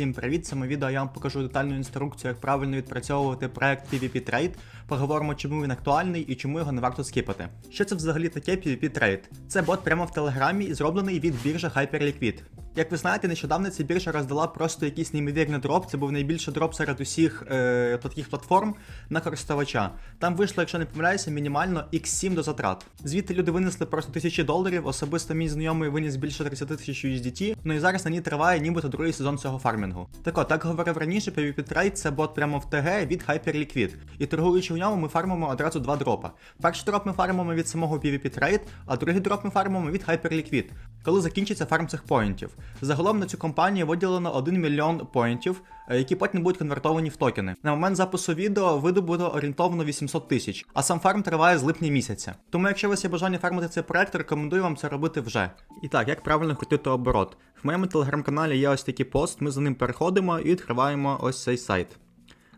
Всім привіт! Цьому відео я вам покажу детальну інструкцію, як правильно відпрацьовувати проект PvP Trade. Поговоримо, чому він актуальний і чому його не варто скіпати. Що це взагалі таке PvP Trade? Це бот прямо в телеграмі і зроблений від біржі Hyperliquid. Як ви знаєте, нещодавно ця біржа роздала просто якийсь неймовірний дроп. Це був найбільший дроп серед усіх е, таких платформ на користувача. Там вийшло, якщо не помиляюся, мінімально X7 до затрат. Звідти люди винесли просто тисячі доларів. Особисто мій знайомий виніс більше 30 тисяч USDT. Ну і зараз на ній триває нібито другий сезон цього фармінгу. Так от, так говорив раніше, PvP Trade це бот прямо в ТГ від Hyperliquid. І торгуючи в ньому, ми фармимо одразу два дропа. Перший дроп ми фармимо від самого PvP Trade, а другий дроп ми фармимо від Hyperliquid. Коли закінчиться фарм цих поінтів. Загалом на цю компанію виділено 1 мільйон поінтів, е, які потім будуть конвертовані в токени. На момент запису відео видобуто орієнтовно 800 тисяч, а сам фарм триває з липня місяця. Тому, якщо у вас є бажання фармити цей проект, рекомендую вам це робити вже. І так, як правильно крутити оборот? В моєму телеграм-каналі є ось такий пост, ми за ним переходимо і відкриваємо ось цей сайт.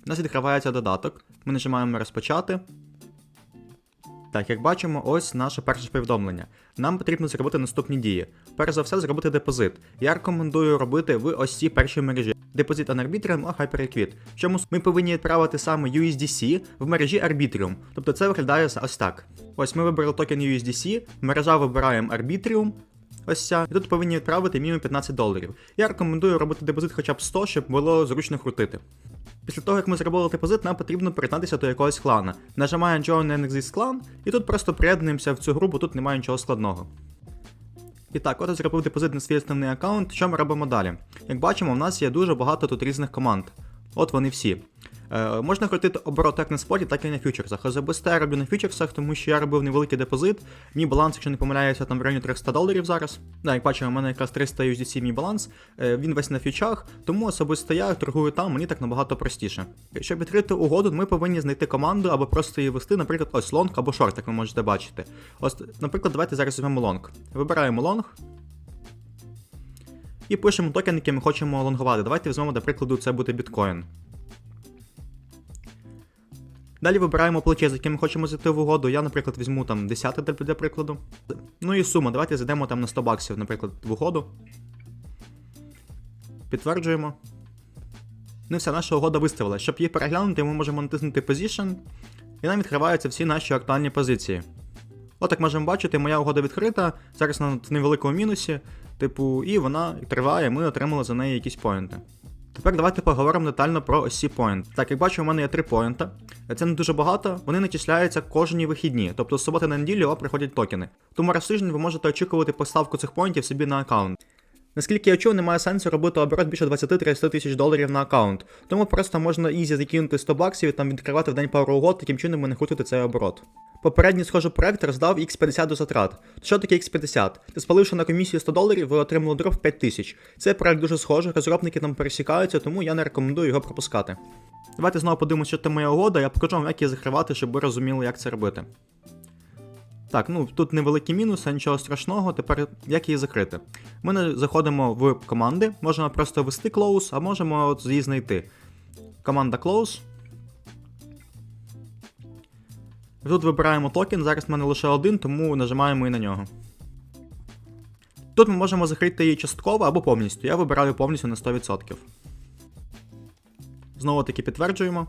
У нас відкривається додаток, ми нажимаємо розпочати. Так, як бачимо, ось наше перше повідомлення. Нам потрібно зробити наступні дії. Перш за все, зробити депозит. Я рекомендую робити в ось цій першій мережі. Депозит Arbitrium, а Hyperliquid. В чому ми повинні відправити саме USDC в мережі Arbitrium. Тобто це виглядає ось так. Ось ми вибрали токен USDC, мережа вибираємо Arbitrium. Ось ця, і тут повинні відправити мінімум 15 доларів. Я рекомендую робити депозит хоча б 100, щоб було зручно крутити. Після того, як ми зробили депозит, нам потрібно приєднатися до якогось клана. Нажимаємо Join an Exist Clan, і тут просто приєднуємося в цю групу, тут немає нічого складного. І так, от я зробив депозит на свій основний аккаунт. Що ми робимо далі? Як бачимо, в нас є дуже багато тут різних команд. От вони всі. Е, можна крутити оборот як на споті, так і на фьючерсах. Особисто я роблю на фьючерсах, тому що я робив невеликий депозит. Мій баланс, якщо не помиляюся, там в районі 300 доларів зараз. Да, як бачимо, у мене якраз 300 USDC мій баланс. Е, він весь на фьючах, тому особисто я торгую там, мені так набагато простіше. Щоб відкрити угоду, ми повинні знайти команду або просто її вести, наприклад, ось лонг або шорт, як ви можете бачити. Ось, наприклад, давайте зараз візьмемо лонг. Вибираємо лонг. І пишемо токен, який ми хочемо лонгувати. Давайте візьмемо, до прикладу, це буде біткоін. Далі вибираємо плече, з яким ми хочемо зайти в угоду. Я, наприклад, візьму там 10 для, прикладу. Ну і сума. Давайте зайдемо там на 100 баксів, наприклад, в угоду. Підтверджуємо. Ну і все, наша угода виставила. Щоб її переглянути, ми можемо натиснути Position, і нам відкриваються всі наші актуальні позиції. От як можемо бачити, моя угода відкрита, зараз на невеликому мінусі, типу, і вона триває, ми отримали за неї якісь поінти. Тепер давайте поговоримо детально про ось ці. Так, як бачу, у мене є три поінта. Це не дуже багато, вони начисляються кожні вихідні, тобто з суботи на неділю приходять токени. Тому раз в тиждень ви можете очікувати поставку цих поінтів собі на аккаунт. Наскільки я чув, немає сенсу робити оборот більше 20-30 тисяч доларів на аккаунт, тому просто можна ізі закинути 100 баксів і там відкривати в день пару угод, таким чином ви не крутите цей оборот. Попередній схожий проект роздав X50 до затрат. Що таке X50? Ти спаливши на комісію 100 доларів, ви отримали дроп в 5 тисяч. Цей проект дуже схожий, розробники там пересікаються, тому я не рекомендую його пропускати. Давайте знову подивимося, що це моя угода, я покажу вам, як її закривати, щоб ви розуміли, як це робити. Так, ну тут невеликі мінуси, нічого страшного. Тепер як її закрити? Ми заходимо в команди, можемо просто ввести close, а можемо от її знайти. Команда close. Тут вибираємо токен, зараз в мене лише один, тому нажимаємо і на нього. Тут ми можемо закрити її частково або повністю. Я вибираю повністю на 100%. Знову таки підтверджуємо.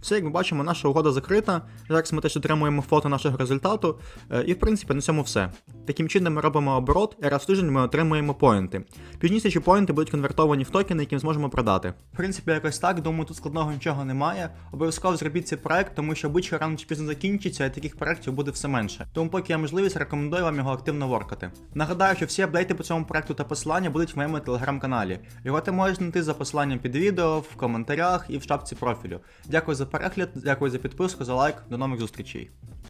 Все, як ми бачимо, наша угода закрита. Зараз ми теж отримуємо фото нашого результату. Е, І в принципі на цьому все. Таким чином ми робимо оборот, і раз в тиждень ми отримуємо поінти. Пізніше ці поінти будуть конвертовані в токени, які ми зможемо продати. В принципі, якось так, думаю, тут складного нічого немає. Обов'язково зробіть цей проект, тому що будь-що рано чи пізно закінчиться, і таких проєктів буде все менше. Тому, поки є можливість, рекомендую вам його активно воркати. Нагадаю, що всі апдейти по цьому проекту та посилання будуть в моєму телеграм-каналі. Його ти можеш знайти за посиланням під відео, в коментарях і в шапці профілю. Дякую за перегляд, дякую за підписку, за лайк. До нових зустрічей.